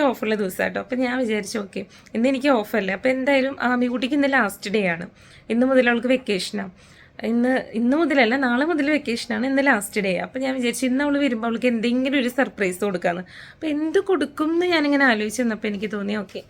ഓഫുള്ള ദിവസം കേട്ടോ അപ്പോൾ ഞാൻ വിചാരിച്ചു ഓക്കെ ഇന്ന് എനിക്ക് ഓഫല്ലേ അപ്പോൾ എന്തായാലും ആമിക്കുട്ടിക്ക് ഇന്ന് ലാസ്റ്റ് ഡേ ആണ്. ഇന്ന് മുതൽ അവൾക്ക് വെക്കേഷനാണ് ഇന്ന് ഇന്ന് മുതലല്ല നാളെ മുതൽ വെക്കേഷനാണ് ഇന്ന് ലാസ്റ്റ് ഡേ അപ്പോൾ ഞാൻ വിചാരിച്ചു ഇന്ന് അവൾ വരുമ്പോൾ അവൾക്ക് എന്തെങ്കിലും ഒരു സർപ്രൈസ് കൊടുക്കാമെന്ന് അപ്പോൾ എന്ത് കൊടുക്കും എന്ന് ഞാനിങ്ങനെ ആലോചിച്ച് വന്നപ്പോൾ എനിക്ക് തോന്നി ഓക്കെ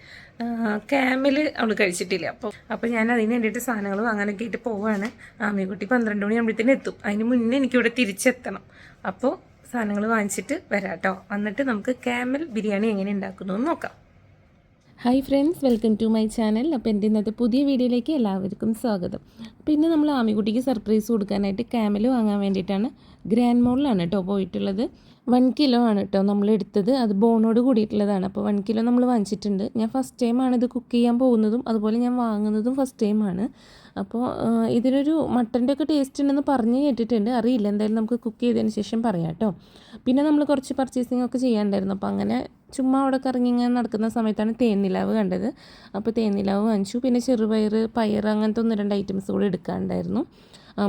ക്യാമിൽ അവൾ കഴിച്ചിട്ടില്ല. അപ്പോൾ അപ്പോൾ ഞാൻ അതിന് വേണ്ടിയിട്ട് സാധനങ്ങൾ വാങ്ങാനൊക്കെ ആയിട്ട് പോവുകയാണ് ആമിക്കുട്ടി പന്ത്രണ്ട് മണി ആകുമ്പോഴത്തേനും എത്തും. അതിന് മുന്നേ എനിക്കിവിടെ തിരിച്ചെത്തണം. അപ്പോൾ സാധനങ്ങൾ വാങ്ങിച്ചിട്ട് വരാം കേട്ടോ എന്നിട്ട് നമുക്ക് ക്യാമൽ ബിരിയാണി എങ്ങനെ ഉണ്ടാക്കുന്നു നോക്കാം. Hi friends welcome to my channel. അപ്പോൾ എന്റെ ഇന്നത്തെ പുതിയ വീഡിയോയിലേക്ക് എല്ലാവർക്കും സ്വാഗതം. പിന്നെ നമ്മൾ ആമിക്കുട്ടിക്ക് സർപ്രൈസ് കൊടുക്കാനായിട്ട് ക്യാമൽ വാങ്ങാൻ വേണ്ടിയിട്ടാണ് ഗ്രാൻഡ് മോളിലാണ് കേട്ടോ പോയിട്ടുള്ളത്. വൺ കിലോ ആണ് കേട്ടോ നമ്മൾ എടുത്തത്. അത് ബോണോട് കൂടിയിട്ടുള്ളതാണ്. അപ്പോൾ വൺ കിലോ നമ്മൾ വാങ്ങിച്ചിട്ടുണ്ട്. ഞാൻ ഫസ്റ്റ് ടൈമാണ് ഇത് കുക്ക് ചെയ്യാൻ പോകുന്നതും അതുപോലെ ഞാൻ വാങ്ങുന്നതും ഫസ്റ്റ് ടൈമാണ് അപ്പോൾ ഇതിനൊരു മട്ടന്റെ ഒക്കെ ടേസ്റ്റ് ഉണ്ടെന്ന് പറഞ്ഞ് കേട്ടിട്ടുണ്ട്. അറിയില്ല. എന്തായാലും നമുക്ക് കുക്ക് ചെയ്തതിന് ശേഷം പറയാം കേട്ടോ. പിന്നെ നമ്മൾ കുറച്ച് പർച്ചേസിംഗ് ഒക്കെ ചെയ്യാണ്ടായിരുന്നു അപ്പോൾ അങ്ങനെ ചുമ്മാ അവിടെ കറങ്ങി ഇങ്ങനെ നടക്കുന്ന സമയത്താണ് തേന്നിലാവ് കണ്ടത്. അപ്പോൾ തേന്നിലാവ് വാങ്ങിച്ചു. പിന്നെ ചെറുപയർ പയർ അങ്ങനത്തെ ഒന്ന് രണ്ട് ഐറ്റംസ് കൂടെ എടുക്കാണ്ടായിരുന്നു.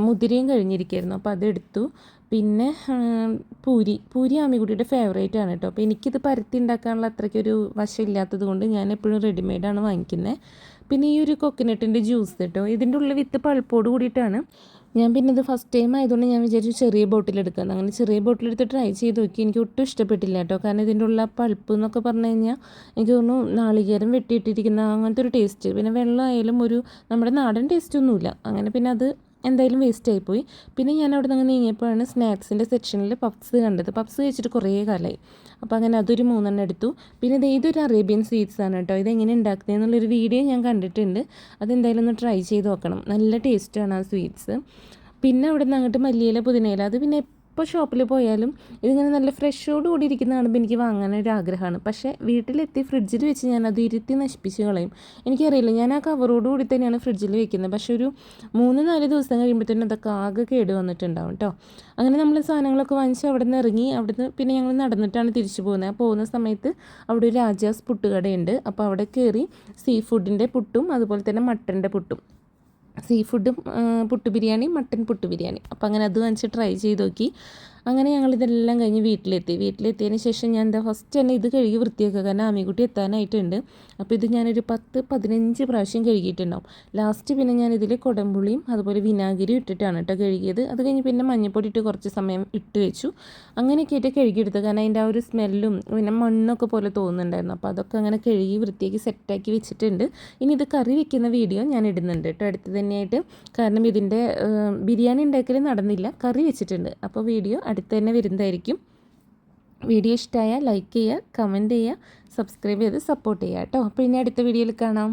മുതിരയും കഴിഞ്ഞിരിക്കുകയായിരുന്നു അപ്പോൾ അതെടുത്തു പിന്നെ പൂരി പൂരി. പൂരി ആമിക്കുട്ടിയുടെ ഫേവറേറ്റ് ആണ് കേട്ടോ അപ്പോൾ എനിക്കിത് പരത്തി ഉണ്ടാക്കാനുള്ള അത്രയ്ക്കൊരു വശമില്ലാത്തത് കൊണ്ട് ഞാൻ എപ്പോഴും റെഡിമെയ്ഡാണ് വാങ്ങിക്കുന്നത് പിന്നെ ഈ ഒരു കൊക്കനട്ടിന്റെ ജ്യൂസ് കേട്ടോ ഇതിന്റെ ഉള്ളിൽ വിത്ത് പൾപ്പോട് കൂടിയിട്ടാണ് ഞാൻ പിന്നെ ഇത് ഫസ്റ്റ് ടൈം ആയതുകൊണ്ട് ഞാൻ വിചാരിച്ചു ചെറിയ ബോട്ടിൽ എടുക്കാമെന്ന് അങ്ങനെ ചെറിയ ബോട്ടിൽ എടുത്ത് ട്രൈ ചെയ്ത് നോക്കി. എനിക്ക് ഒട്ടും ഇഷ്ടപ്പെട്ടില്ല കേട്ടോ. കാരണം ഇതിന്റെ ഉള്ള പൾപ്പ് എന്നൊക്കെ പറഞ്ഞു കഴിഞ്ഞാൽ എനിക്ക് തോന്നുന്നു നാളികേരം വെട്ടിയിട്ടിരിക്കുന്ന അങ്ങനത്തെ ഒരു ടേസ്റ്റ് പിന്നെ വെള്ളമായാലും ഒരു നമ്മുടെ നാടൻ ടേസ്റ്റ് ഒന്നുമില്ല. അങ്ങനെ പിന്നെ അത് എന്തായാലും വേസ്റ്റ് ആയിപ്പോയി പിന്നെ ഞാൻ അവിടെ നിന്ന് നീങ്ങിയപ്പോഴാണ് സ്നാക്സിന്റെ സെക്ഷനിൽ പപ്സ് കണ്ടത്. പപ്സ് കഴിച്ചിട്ട് കുറേ കാലമായി അപ്പോൾ അങ്ങനെ അതൊരു മൂന്നെണ്ണം എടുത്തു. പിന്നെ ഇത് ഇതൊരു അറേബ്യൻ സ്വീറ്റ്സ് ആണ് കേട്ടോ. ഇതെങ്ങനെ ഉണ്ടാക്കുന്നത് എന്നുള്ളൊരു വീഡിയോ ഞാൻ കണ്ടിട്ടുണ്ട്. അതെന്തായാലും ഒന്ന് ട്രൈ ചെയ്ത് നോക്കണം. നല്ല ടേസ്റ്റാണ് ആ സ്വീറ്റ്സ് പിന്നെ അവിടെ നിന്ന് അങ്ങോട്ട് മല്ലിയില പുതിനയില. അത് പിന്നെ എപ്പോൾ ഷോപ്പിൽ പോയാലും ഇതിങ്ങനെ നല്ല ഫ്രഷോട് കൂടി ഇരിക്കുന്ന കാണുമ്പോൾ എനിക്ക് വാങ്ങാനൊരു ആഗ്രഹമാണ് പക്ഷേ വീട്ടിലെത്തി ഫ്രിഡ്ജിൽ വെച്ച് ഞാൻ അത് ഇരുത്തി നശിപ്പിച്ച് കളയും. എനിക്കറിയില്ല ഞാൻ ആ കവറോട് കൂടി തന്നെയാണ് ഫ്രിഡ്ജിൽ വെക്കുന്നത്. പക്ഷേ ഒരു മൂന്ന് നാല് ദിവസം കഴിയുമ്പോഴത്തേനും അതൊക്കെ ആകെ കേട് വന്നിട്ടുണ്ടാവും കേട്ടോ അങ്ങനെ നമ്മൾ സാധനങ്ങളൊക്കെ വാങ്ങിച്ച് അവിടെ നിന്ന് ഇറങ്ങി അവിടുന്ന് പിന്നെ ഞങ്ങൾ നടന്നിട്ടാണ് തിരിച്ചു പോകുന്നത്. ആ പോകുന്ന സമയത്ത് അവിടെ ഒരു രാജാസ് പുട്ടുകടയുണ്ട് അപ്പോൾ അവിടെ കയറി സീ ഫുഡിന്റെ പുട്ടും അതുപോലെ തന്നെ മട്ടന്റെ പുട്ടും. സീ ഫുഡും പുട്ട് ബിരിയാണി മട്ടൻ പുട്ട് ബിരിയാണി അപ്പോൾ അങ്ങനെ അത് വാങ്ങിച്ച് ട്രൈ ചെയ്ത് നോക്കി. അങ്ങനെ ഞങ്ങൾ ഇതെല്ലാം കഴിഞ്ഞ് വീട്ടിലെത്തി. വീട്ടിലെത്തിയതിന് ശേഷം ഞാൻ എന്താ ഫസ്റ്റ് തന്നെ ഇത് കഴുകി വൃത്തിയാക്കുക. കാരണം ആമിക്കുട്ടി എത്താനായിട്ടുണ്ട്. അപ്പോൾ ഇത് ഞാനൊരു പത്ത് പതിനഞ്ച് പ്രാവശ്യം കഴുകിയിട്ടുണ്ടാവും. ലാസ്റ്റ് പിന്നെ ഞാൻ ഇതിൽ കുടംപുളിയും അതുപോലെ വിനാഗിരിയും ഇട്ടിട്ടാണ് കേട്ടോ കഴുകിയത്. അത് കഴിഞ്ഞ് പിന്നെ മഞ്ഞൾപ്പൊടി ഇട്ട് കുറച്ച് സമയം ഇട്ട് വെച്ചു. അങ്ങനെയൊക്കെ ആയിട്ട് കഴുകിയെടുത്തു കാരണം അതിന്റെ ആ ഒരു സ്മെല്ലും പിന്നെ മണ്ണൊക്കെ പോലെ തോന്നുന്നുണ്ടായിരുന്നു. അപ്പോൾ അതൊക്കെ അങ്ങനെ കഴുകി വൃത്തിയാക്കി സെറ്റാക്കി വെച്ചിട്ടുണ്ട്. ഇനി ഇത് കറി വെക്കുന്ന വീഡിയോ ഞാൻ ഇടുന്നുണ്ട് കേട്ടോ. അടുത്ത് തന്നെയായിട്ട്. കാരണം ഇതിന്റെ ബിരിയാണി ഉണ്ടാക്കൽ നടന്നില്ല. കറി വെച്ചിട്ടുണ്ട്. അപ്പോൾ വീഡിയോ അടുത്ത് തന്നെ വരുന്നതായിരിക്കും. വീഡിയോ ഇഷ്ടമായാൽ ലൈക്ക് ചെയ്യുക കമന്റ് ചെയ്യുക സബ്സ്ക്രൈബ് ചെയ്ത് സപ്പോർട്ട് ചെയ്യുക കേട്ടോ. അപ്പോൾ ഇനി അടുത്ത വീഡിയോയിൽ കാണാം.